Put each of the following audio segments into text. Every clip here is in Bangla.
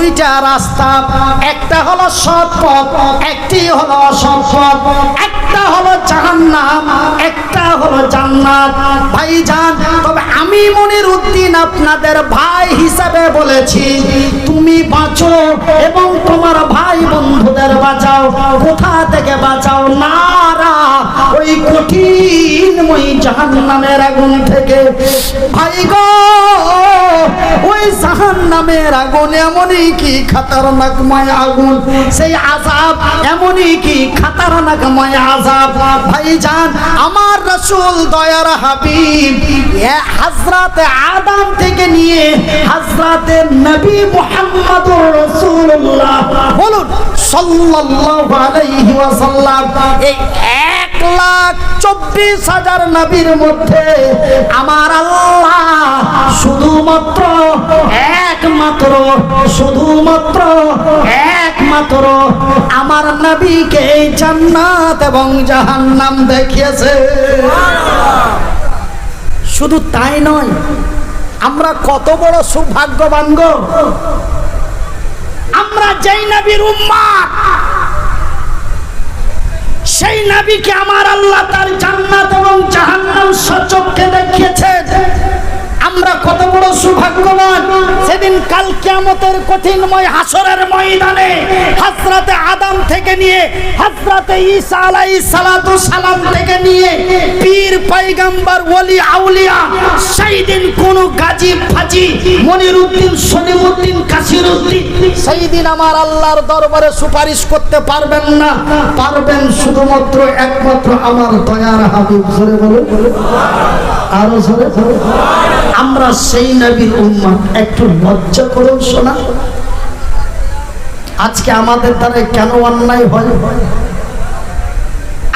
নব্বইটা রাস্তা একটা হলো সৎ পথ একটি হলো অসৎ পথ হলো জাহান্নাম, একটা হলো জান্নাত। ভাইজান, তবে আমি মনির উদ্দিন আপনাদের ভাই হিসাবে বলেছি, তুমি বাঁচো এবং তোমার ভাই বন্ধুদের বাঁচাও। কোথা থেকে বাঁচাও? নারা, ওই কঠিনময় জাহান্নামের আগুন থেকে। ভাই গো, ওই জাহান্নামের আগুন এমনই কি খাতারনাকময় আগুন? সেই আজাব এমনই কি খাতারনাকময় আজাব ভাইজান, আমার রসুল দয়ার হাবিব থেকে নিয়ে হাজরাতে নবী মুহাম্মদুর রাসূলুল্লাহ বলুন, সাল্লাল্লাহু আলাইহি ওয়াসাল্লাম, এই এক লাখ চব্বিশ হাজার নবীর মধ্যে আমার আল্লাহ শুধুমাত্র, একমাত্র, শুধুমাত্র একমাত্র আমার নবীকে জান্নাত এবং জাহান্নাম দেখিয়েছে। শুধু তাই নয়, আমরা কত বড় সৌভাগ্যবান গো। আমরা যেই নবীর উম্মাদ, সেই নবীকে আমার আল্লাহ তার জান্নাত এবং জাহান্নাম সচক্ষে দেখিয়েছেন। আমরা কত বড় সৌভাগ্যবান। সেদিন কাল কিয়ামতের কঠিনময় হাসরের ময়দানে হাজরাতে আদম থেকে নিয়ে হাজরাতে ঈসা আলাইহিস সালাতু সালাম থেকে নিয়ে পীর, পয়গম্বর, ওলি, আউলিয়া সেই দিন কোন গাজী, ফাজি মনিরউদ্দিন সলিমউদ্দিন কাসিরউদ্দিন সেই দিন আমার আল্লাহর দরবারে সুপারিশ করতে পারবেন না। পারবেন শুধুমাত্র একমাত্র আমার দয়ার হাবিব। জোরে বলো আরও জোরে জোরে আমরা সেই নবীর উম্মত। একটু লজ্জা করুন শোনা। আজকে আমাদের দ্বারা কেন অন্যায় হয়?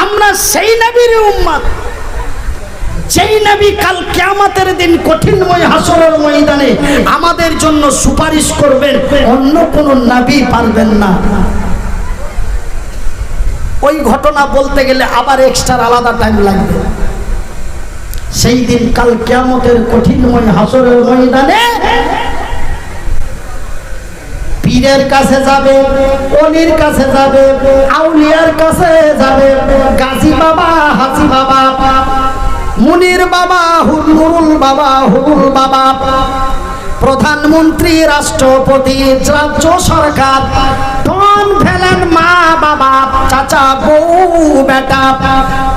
আমরা সেই নবীর উম্মত। যেই নবী কাল কিয়ামতের দিন কঠিনময় হাসরের ময়দানে আমাদের জন্য সুপারিশ করবেন, অন্য কোন নবী পারবেন না। ওই ঘটনা বলতে গেলে আবার এক্সট্রা আলাদা টাইম লাগবে। সেই দিন কাল কেমতের কঠিনময় হাসরের ময়দানে পীরের কাছে যাবে, অলির কাছে যাবে, আউলিয়ার কাছে যাবে, গাজী বাবা, হাজি বাবা, মুনির বাবা হুরুল বাবা হুরুল বাবা, প্রধানমন্ত্রী, রাষ্ট্রপতি, রাজ্য সরকার ধন ফেলেন মা, বাবা, চাচা, বউ, বেটা।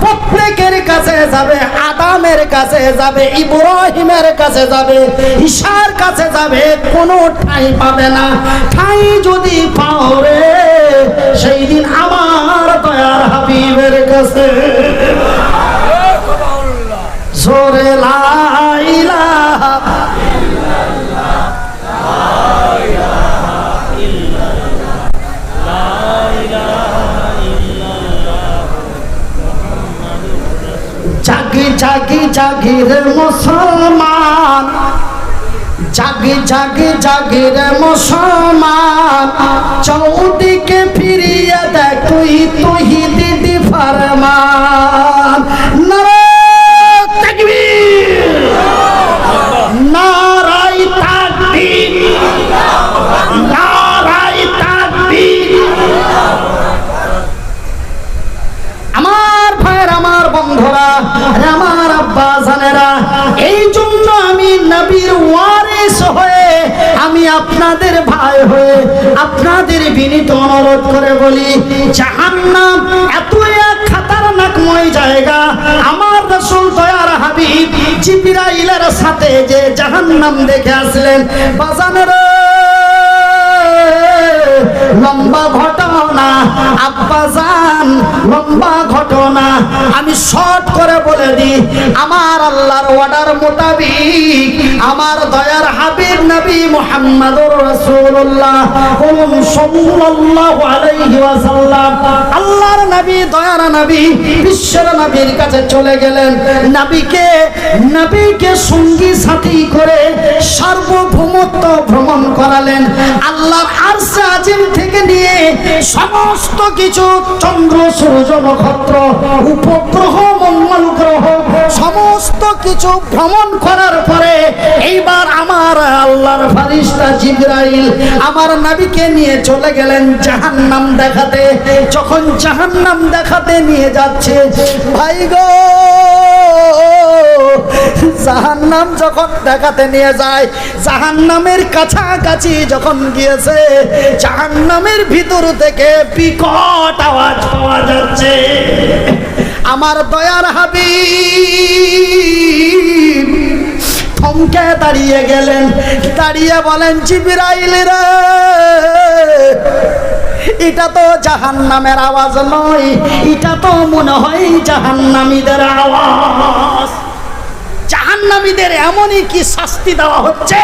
প্রত্যেকের কাছে যাবে, আদামের কাছে যাবে, ইব্রাহিমের কাছে যাবে, ঈশার কাছে যাবে, কোনো ঠাই পাবে না। ঠাই যদি পাও রে, সেই দিন আমার দয়ার হাবিবের কাছে। জোরে লাইলা জাগি জাগি রে মুসলমান। জাগি জাগি জাগি রে মুসলমান। চৌদিকে ফিরিয়ে দেখ তুই তুই দিদি ফরমান। এই জন্য আমি নবীর ওয়ারিস হয়ে আমি আপনাদের ভাই হয়ে আপনাদের বিনীত অনুরোধ করে বলি, জাহান্নাম এত এক খাতারনাকময় জায়গা। আমার রসুল দয়ার হাবিব জিবরাইলের সাথে যে জাহান্নাম দেখে আসলেন, বাজানের লম্বা ঘটনা, আব্বা জান, লম্বা ঘটনা, আমি শর্ট করে বলে দিই, আমার আল্লাহর অর্ডার মোতাবিক আমার দয়ার হাবিব নবী মুহাম্মদুর রাসূলুল্লাহ সাল্লাল্লাহু আলাইহি ওয়াসাল্লাম নবী নবী বিশ্বের নবীর কাছে চলে গেলেন। সঙ্গী সাথী করে সার্বভৌমত্ব ভ্রমণ করালেন। আল্লাহর আরশে আজিম থেকে নিয়ে সমস্ত কিছু, চন্দ্র, সূর্য, নক্ষত্র, উপগ্রহ, মঙ্গল গ্রহ, সমস্ত কিছু ভ্রমণ করার পরে এইবার আমার আল্লাহর ফারিস্তা জিব্রাইল আমার নবীকে নিয়ে চলে গেলেন জাহান্নাম দেখাতে। যখন জাহান্নাম দেখাতে নিয়ে যাচ্ছে। ভাই গো, জাহান্নাম যখন দেখাতে নিয়ে যায়, জাহান্নামের কাছাকাছি যখন গিয়েছে, জাহান্নামের ভিতর থেকে বিকট আওয়াজ পাওয়া যাচ্ছে। আমার দয়ার হাবি থমকে দাঁড়িয়ে গেলেন। দাঁড়িয়ে বলেন, জিবিরাইল রে এটা তো জাহান নামের আওয়াজ নয়, এটা তো মনে হয় জাহান্নামীদের আওয়াজ। জাহান্নামীদের এমনই কি শাস্তি দেওয়া হচ্ছে?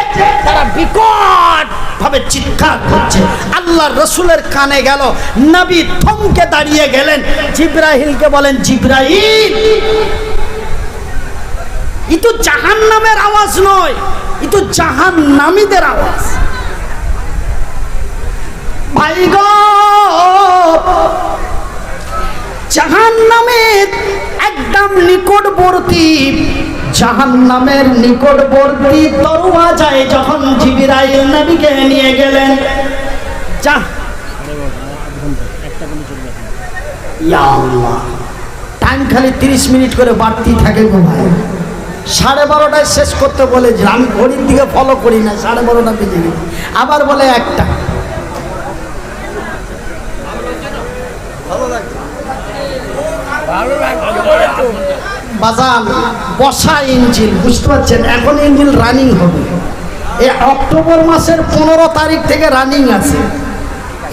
তারা বিকট ভাবে চিৎকার করছে। আল্লাহ রসুলের কানে গেল, নবী থমকে দাঁড়িয়ে গেলেন। জিব্রাহিলকে বলেন জিব্রাহিল ই তো জাহান নামের আওয়াজ নয় ই তো জাহান নামীদের আওয়াজ। ভাই জাহান নামের একদম নিকটবর্তী জাহান নামের নিকটবর্তী দরওয়াজায় যখন জিবিরাইল নবীকে নিয়ে গেলেন, যা টাইম খালি তিরিশ মিনিট করে বাড়তি থাকে গো ভাই। সাড়ে বারোটায় শেষ করতে বলে আমি ঘড়ির দিকে ফলো করি না, সাড়ে বারোটা বেজে আবার বলে একটা বাজান, বসা ইঞ্জিন, বুঝতে পারছেন? এখন ইঞ্জিন রানিং হবে। এই অক্টোবর মাসের পনেরো তারিখ থেকে রানিং আছে।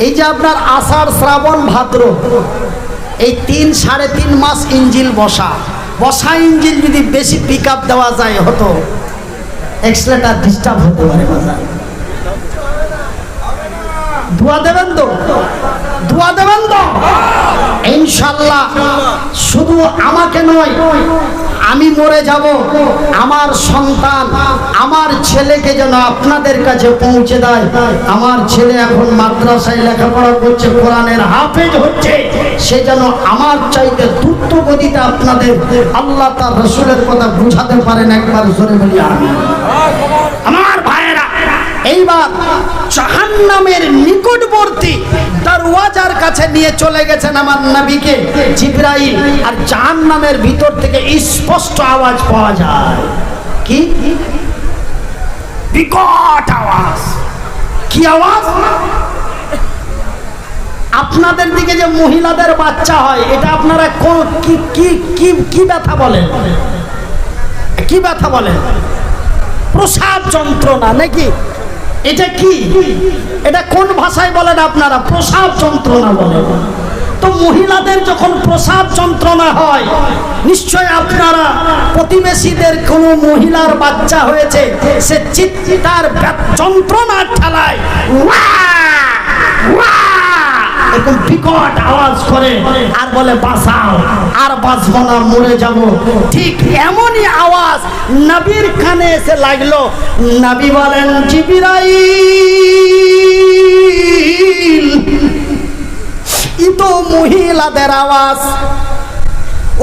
এই যে আপনার আষাঢ়, শ্রাবণ, ভাদ্র, এই তিন সাড়ে তিন মাস ইঞ্জিল বসা। বসা ইঞ্জিল যদি বেশি পিক দেওয়া যায়, হতো। এক্সলেটার ডিস্টার্ব হতে পারে বাজার ধোয়া দেবেন তো? ধোয়া দেবেন তো? ইনশাল্লাহ। শুধু আমাকে নয়, আমি মরে যাব, আমার সন্তান, আমার ছেলেকে যেন আপনাদের কাছে পৌঁছে দেয়। আমার ছেলে এখন মাদ্রাসায় লেখাপড়া করছে, কোরআনের হাফেজ হচ্ছে। সে যেন আমার চাইতে দ্রুত গতিতে আপনাদের আল্লাহ তার রসুলের কথা বুঝাতে পারেন একবার জোরে বলি আমি আমার এইবার জাহান্নামের নিকটবর্তী দরওয়াজার কাছে নিয়ে চলে গেছেন আমার নবীকে জিব্রাইল। আর জাহান্নামের ভিতর থেকে স্পষ্ট আওয়াজ পাওয়া যায়। কি? বিকট আওয়াজ। কি আওয়াজ? আপনাদের দিকে যে মহিলাদের বাচ্চা হয়, এটা আপনারা কোন কি কি কি কি ব্যথা বলেন? কি ব্যথা বলেন? প্রসাদ যন্ত্রণা নাকি? এটা কি? এটা কোন ভাষায় বলেন আপনারা? প্রসাব যন্ত্রণা বলেন। তো মহিলাদের যখন প্রসাব যন্ত্রণা হয়, নিশ্চয় আপনারা প্রতিবেশীদের কোনো মহিলার বাচ্চা হয়েছে, সে চিত্রিতার যন্ত্রণার ঠেলায় এরকম বিকট আওয়াজ করে আর বলে, বাঁচাও, আর বাঁচবো না, মরে যাব। ঠিক এমনই আওয়াজ নবীর কানে এসে লাগল। নবী বলেন, জিবিরাইল, ই তো মহিলাদের আওয়াজ।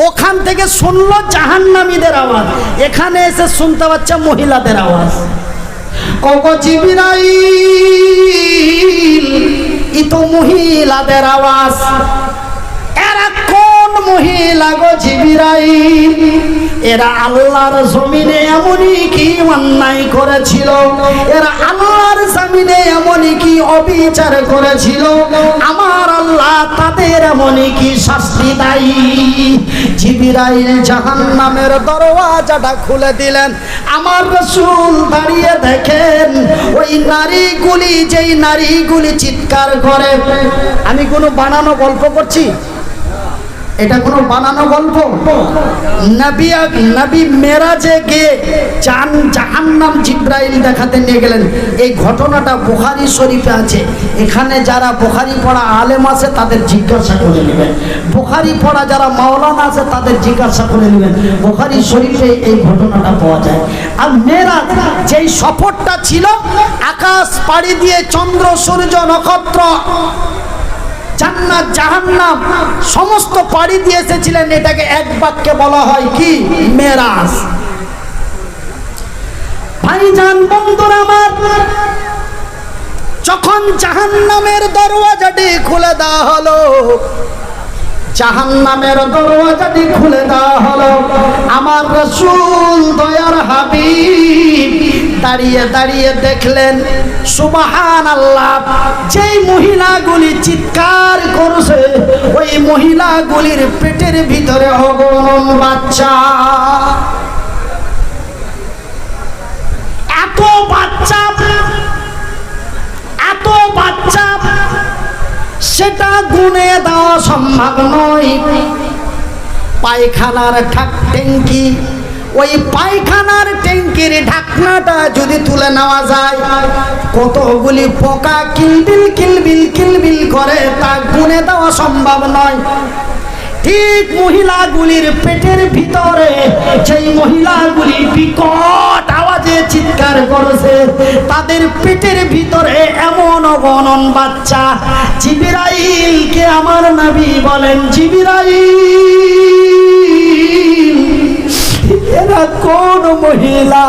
ওখান থেকে শুনলো জাহান্নামীদের আওয়াজ। এখানে এসে শুনতে পাচ্ছে মহিলাদের আওয়াজ। ওগো জিবিরাইল ই তো মহিলাদের আওয়াজ। কোন মহিলা গো জিবিরাইল, এরা আল্লাহর জমিনে এমনই কি অন্যায় করেছিল? এরা আল্লাহর জমিনে এমনই কি অবিচার করেছিল? আমার আল্লাহ তাদের এমনই কি শাস্তি দায়ী? জিবিরাইল জাহান্নামের দরওয়াজাটা খুলে দিলেন। আমার রসুল দাঁড়িয়ে দেখেন, ওই নারীগুলি যেই নারীগুলি চিৎকার করে। আমি কোনো বানানো গল্প করছি? এটা কোনো বানানো গল্প? নবী নবী মেরাজে গিয়ে চান জাহান্নাম জিব্রাইল দেখাতে নিয়ে গেলেন। এই ঘটনাটা বুখারি শরীফে আছে। এখানে যারা বুখারি পড়া আলেম আছে, তাদের জিজ্ঞাসা করে নেবেন। বোখারি পড়া যারা মাওলানা আছে, তাদের জিজ্ঞাসা করে নেবেন। বুখারি শরীফে এই ঘটনাটা পাওয়া যায়। আর মেরাজ, যেই সফরটা ছিল, আকাশ পাড়ি দিয়ে চন্দ্র, সূর্য, নক্ষত্র জান্নাত জাহান্নাম সমস্ত পাড়ি দিয়ে এসেছিলেন, এটাকে এক বাক্যে বলা হয় কি? মেরাজ। ভাইজান, বন্ধুরা আমার, যখন জাহান্নামের দরওয়াজাটি খুলে দেওয়া হলো, জাহান্নামের দরওয়াজাটি খুলে দেওয়া হলো, আমার রসুল দয়ার হাবিব দাঁড়িয়ে দাঁড়িয়ে দেখলেন সুবাহান আল্লাহ যেই মহিলাগুলি চিৎকার করছে, ওই মহিলাগুলির পেটের ভিতরে অগণন বাচ্চা। এত বাচ্চা এত বাচ্চা, সেটা গুনে দেওয়া সম্ভব নয়। পায়খানার ঠাক ট্যাঙ্কি ওই পায়খানার ট্যাঙ্কির ঢাকনাটা যদি তুলে নেওয়া যায়, কতগুলি পোকা কিলবিল কিলবিল কিলবিল করে তা গুনে দেওয়া সম্ভব নয়। ঠিক মহিলাগুলির পেটের ভিতরে সেই মহিলাগুলি বিকট আওয়াজে চিৎকার করেছে, তাদের পেটের ভিতরে এমন অগণন বাচ্চা, জিবিরাইলকে আমার নাবি বলেন, জিবিরাইল! কোন মহিলা,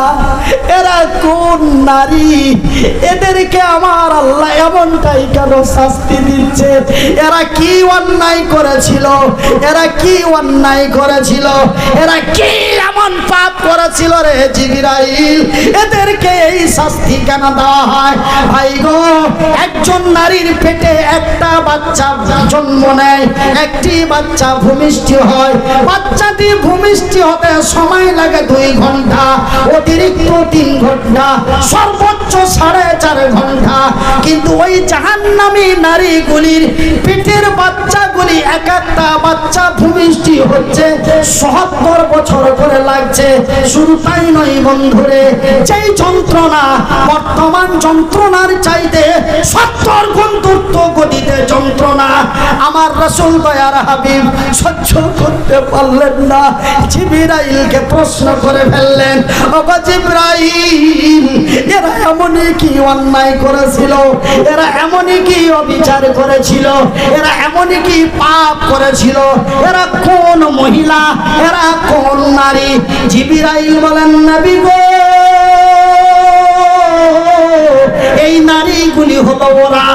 এরা কোন নারী? এদেরকে আমার আল্লাহ এমনটাই কেন শাস্তি দিচ্ছে? এরা কি অন্যায় করেছিল? এরা কি অন্যায় করেছিল? এরা কি এমন পাপ করেছিল রে জিবিরাইল। এদেরকে এই শাস্তি কেন দেওয়া হয়? ভাই গো, একজন নারীর পেটে একটা বাচ্চা জন্ম নেয়, একটি বাচ্চা ভূমিষ্ঠ হয়। বাচ্চাটি ভূমিষ্ঠ হতে সময় লাগে দুই ঘণ্টা, অতিরিক্ত তিন ঘণ্টা, সর্বোচ্চ সাড়ে চার ঘণ্টা। কিন্তু ওই জাহান্নামী নারীগুলির পেটের বাচ্চাগুলি এক একটা বাচ্চা ভূমিষ্ঠি হচ্ছে সত্তর বছর করে লাগছে। শুধু তাই নয় বন্ধুরে, যেই যন্ত্রণা, বর্তমান যন্ত্রণার চাইতে সত্তর গুণ দ্রুত গতিতে যন্ত্রণা, আমার রসুল দয়ার হাবিব সহ্য করতে পারলেন না। জিবিরাইলকে প্রশ্ন করে ফেললেন বাবা জিব্রাইল, এরা এমনই কি অন্যায় করেছিল? এরা এমনই কি অবিচার করেছিল? এরা এমনই কি পাপ করেছিল? এরা কোন মহিলা? এরা কোন নারী? জিবিরাইল বলেন, নবী গো এই নারীগুলি হলো ওরা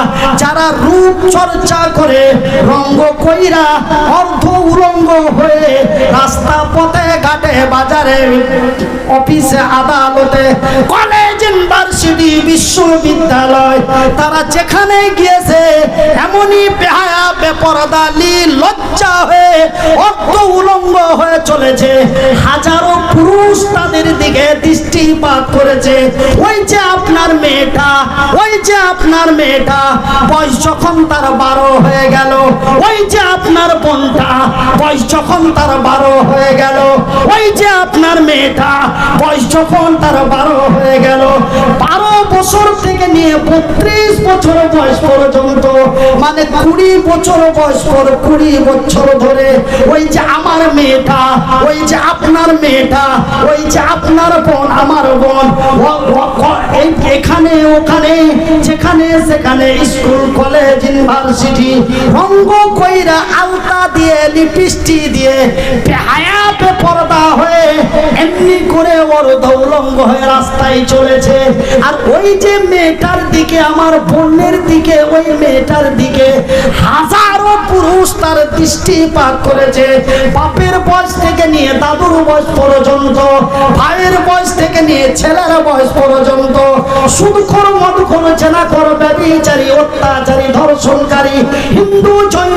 যারা রূপ চর্চা করে রঙ্গ কইরা অর্ধ উলঙ্গ হয়ে রাস্তা পথে, ঘাটে, বাজারে, অফিসে, আদালতে, কলেজ, ইউনিভার্সিটি, বিশ্ববিদ্যালয়, তারা যেখানে গিয়েছে এমনই বেহায়া বেপরদা লজ্জা হয়ে অর্ধ উলঙ্গ হয়ে চলেছে। হাজারো পুরুষ তাদের দিকে দৃষ্টিপাত করেছে। ওই যে আপনার মেয়েটা ওই যে আপনার মেয়েটা বয়স যখন তার বারো হয়ে গেল ওই যে আপনার বোনটা, বয়স যখন তার বারো হয়ে গেল, ওই যে আপনার মেয়েটা, বয়স যখন তার বারো হয়ে গেল, বারো বছর থেকে নিয়ে বত্রিশ বছর বয়স পর্যন্ত মানে কুড়ি বছর বয়স পর কুড়ি বছর ধরে, ওই যে আমার মেয়েটা, ওই যে আপনার মেয়েটা, ওই যে আপনার বোন, আমার বোন এখানে, ওখানে, যেখানে, সেখানে, স্কুল, কলেজ, ইউনিভার্সিটি, রঙ্গ কইরা আলতা দিয়ে, লিপস্টিক দিয়ে বেহায়া পর্দা হয়ে এমনি করে ওর দৌলঙ্গ হয়ে রাস্তায় চলেছে। আর ওই যে মেয়েটার দিকে, আমার বোনের দিকে, ওই মেয়েটার দিকে হাজারো পুরুষ তার দৃষ্টিপাত করেছে। বাপের বয়স থেকে নিয়ে দাদুর বয়স পর্যন্ত, ভাইয়ের বয়স থেকে নিয়ে ছেলের বয়স পর্যন্ত, সুদখোর মধুখোর চেনা কর অত্যাচারী, ধর্ষণকারী, হিন্দু, জৈন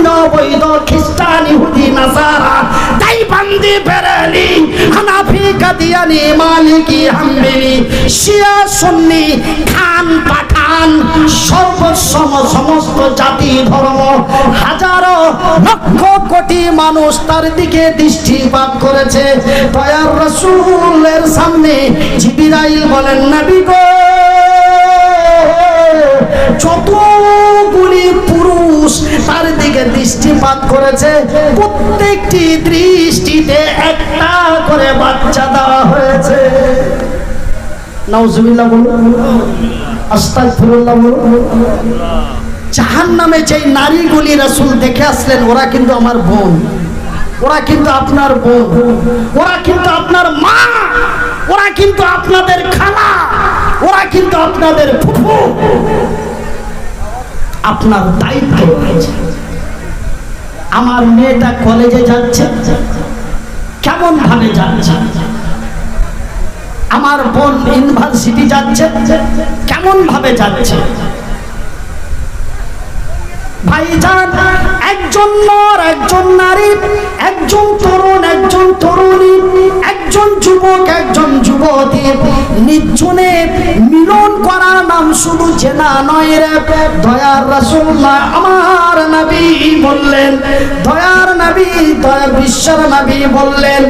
খ্রিস্টান, ইহুদি, নাসারা। তাই বান্দি বেরেলি, হানাফি, কাদিয়ানি, মালিকি শিয়া খান, পাঠান, সর্বসম সমস্ত জাতি, ধর্ম, হাজারো লক্ষ কোটি মানুষ তার দিকে দৃষ্টিপাত করেছে। দয়ার রসুলের সামনে জিবিরাইল বলেন, নবী গো পুরুষ তার দিকে দৃষ্টিপাত করেছে। প্রত্যেকটি দৃষ্টিতে একটা করে বাচ্চা দেওয়া হয়েছে। নাউজুবিল্লাহ বলুন। আস্তাগফিরুল্লাহ বলুন। জাহান নামে যেই নারীগুলি রাসূল দেখে আসলেন, ওরা কিন্তু আমার বোন। ওরা কিন্তু আপনার বোন। ওরা কিন্তু আপনার মা। ওরা কিন্তু আপনাদের খালা। ওরা কিন্তু আপনাদের ফুফু। আপনার দায়িত্ব রয়েছে। আমার মেয়েটা কলেজে যাচ্ছে, কেমন ভাবে যাচ্ছে? আমার বোন ইউনিভার্সিটি যাচ্ছে, কেমন ভাবে যাচ্ছে? ভাইজান, একজন নর, একজন নারী, একজন তরুণ, একজন তরুণী একজন যুবক, একজন যুবতী। নির্জনে মিলন করার নাম শুধু চেনা নয় রে। দয়ার রাসূলুল্লাহ আমার নবী বললেন, দয়ার নবী, দয়ার বিশ্বের নবী বললেন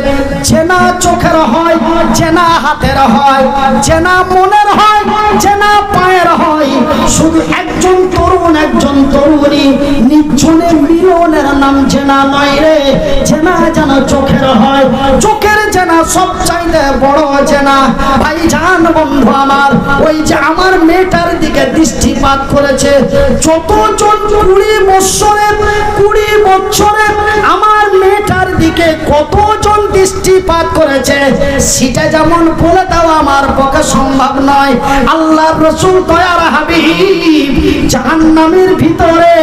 চেনা চোখের হয় চেনা হাতের হয় চেনা মনের হয় চেনা পায়ের হয়। শুধু একজন তরুণ, একজন তরুণী, নির্জনে মিলনের নাম চেনা নয় রে। চেনা যেন চোখের হয়, চোখের চেনা সব চাইতে বড় চেনা ভাই জান বন্ধু আমার, ওই যে আমার মেয়েটার দিকে দৃষ্টিপাত করেছে। যতজন কুড়ি বৎসরের, কুড়ি বছরের আমার মেয়েটার দিকে কতজন দৃষ্টিপাত করেছে, সেটা যেমন বলে দাও আমার পক্ষে সম্ভব নয়। আল্লাহর রসুল দয়ার হাবিব, জাহান্নামের ভিতরে,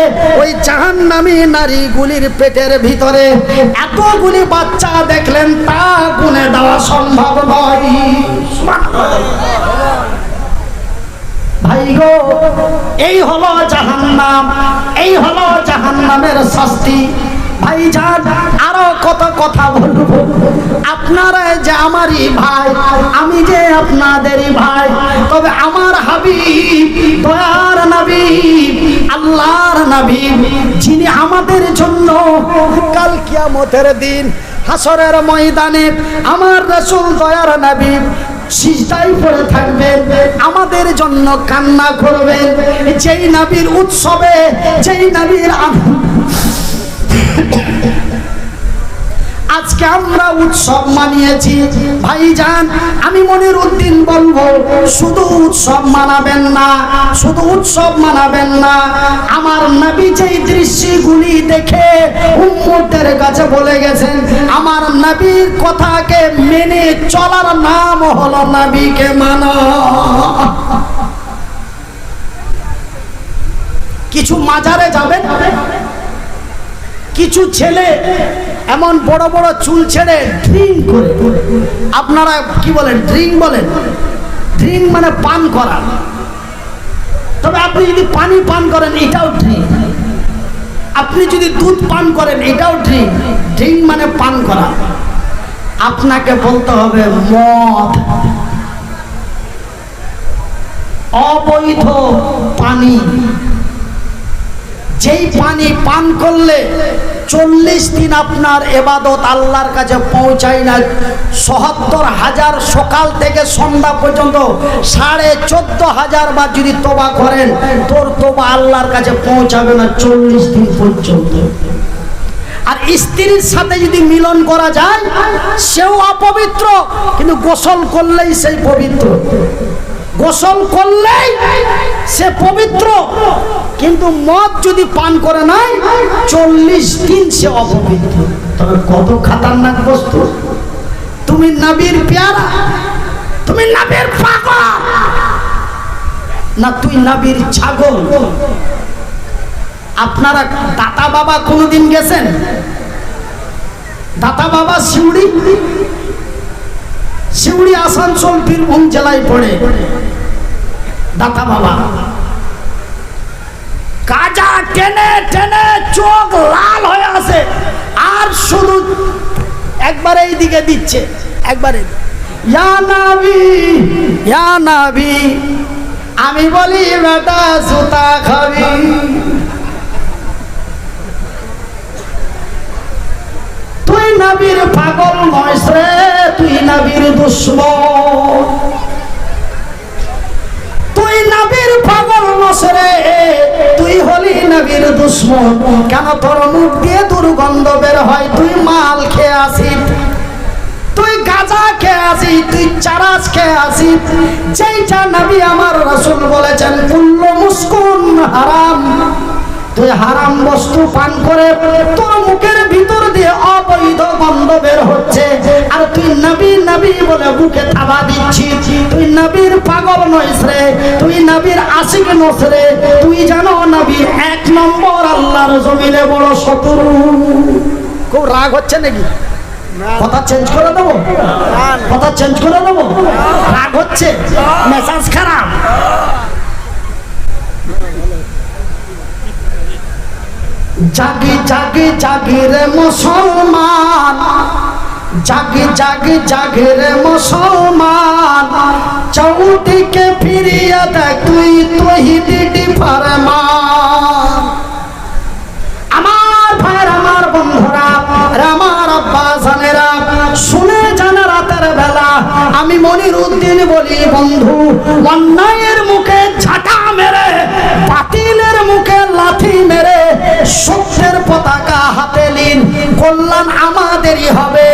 ওই জাহান্নামী নারীগুলির পেটের ভিতরে এতগুলি বাচ্চা দেখলেন, তা গুনে দেওয়া সম্ভব ভাই গো, এই হলো জাহান্নাম, এই হলো জাহান্নামের শাস্তি। ভাই যান, আরও কত কথা বলব। আপনারা যে আমারই ভাই, আমি যে আপনাদেরই ভাই, তবে আমার হাবিব, দয়ার নবী আল্লাহর নবী যিনি আমাদের জন্য কাল কিয়ামতের দিন হাসরের ময়দানে আমার রসুল দয়ার নবী সিজদাই পড়ে থাকবেন, আমাদের জন্য কান্না করবেন। যেই নবীর উৎসবে, যেই নবীর আজকে আমরা উৎসব মানিয়েছি। ভাইজান, আমি মনির উদ্দিন বলব, শুধু উৎসব মানাবেন না, শুধু উৎসব মানাবেন না। আমার নবী যেই দৃশ্যগুলি দেখে উম্মতের কাছে বলে গেছেন, আমার নবীর কথাকে মেনে চলার নাম হলো নবীকে মানা। কিছু মাজারে যাবেন? কিছু ছেলে এমন বড় বড় চুল ছেড়ে ড্রিঙ্ক করে। আপনারা কি বলেন? ড্রিঙ্ক বলেন। ড্রিঙ্ক মানে পান করা। তবে আপনি যদি পানি পান করেন, এটাও ড্রিঙ্ক আপনি যদি দুধ পান করেন, এটাও ড্রিঙ্ক ড্রিঙ্ক মানে পান করা। আপনাকে বলতে হবে মদ। অবৈধ পানি। যেই পানি পান করলে চল্লিশ দিন আপনার এবাদত আল্লাহর কাছে পৌঁছায় না সহাত্তর হাজার সকাল থেকে সন্ধ্যা পর্যন্ত সাড়ে চোদ্দ হাজার বার যদি তোবা করেন, তোর তোবা আল্লাহর কাছে পৌঁছাবে না চল্লিশ দিন পর্যন্ত। আর স্ত্রীর সাথে যদি মিলন করা যায়, সেও অপবিত্র, কিন্তু গোসল করলেই সেই পবিত্র। গোসল করলেই সে পবিত্র। কিন্তু মদ যদি পান করে নাই, চল্লিশ দিন সে অপবিত্র। তবে কত খাতারনাক বস্তু? তুমি নাবির পেয়ারা? তুমি নবীর পাগল? না, তুই নবীর ছাগল? আপনারা দাতা বাবা কোনোদিন গেছেন? দাতা বাবা শিউড়ি? শিউড়ি আসানসোল, বীরভূম জেলায় পড়ে। দাতা বাবা। কাজা টেনে টেনে চোখ লাল হয়ে আসে আর শুধু একবার এই দিকে দিচ্ছে, একবারে। আমি বলি বেটা সুতা খাবি। তুই নবীর পাগল নয়স রে, তুই নবীর দুশ্মন। তুই নবীর পাগল নস রে, তুই হলি নবীর দুশ্মন। কেন তোর মুখ দিয়ে দুর্গন্ধ বের হয়? তুই মাল খেয়ে আসি তুই গাঁজা খেয়ে আসি তুই চারাস খেয়ে আসি যেইটা নবী আমার রসুল বলেছেন, কুল্ল মুস্কুন হারাম। তুই হারাম বস্তু পান করে তোর মুখের ভিতর দিয়ে অবৈধ গন্ধ বের হচ্ছে। আর তুই নবী নবী বলে বুকে থাবা দিচ্ছিস তুই নবীর পাগল নইস রে তুই নবীর আশিক নস রে। তুই জানো নবী এক নম্বর আল্লাহর জমিনে বড় শত্রু। খুব রাগ হচ্ছে নাকি? কথা চেঞ্জ করে দেবো? কথা চেঞ্জ করে দেবো? রাগ হচ্ছে? মেসাজ খারাপ? জাগি জাগি জাগি রে মুসলমান। জাগি জাগি জাগি রে মুসলমান। চৌদিকে ফিরিয়ে দেখ তুই তহিদি ফরমান আমি মনির উদ্দিন বলি, বন্ধু, অন্যায়ের মুখে ঝাঁটা মেরে পাতিলের মুখে লাথি মেরে, সত্যের পতাকা হাতে নিন, কল্যাণ আমাদেরই হবে।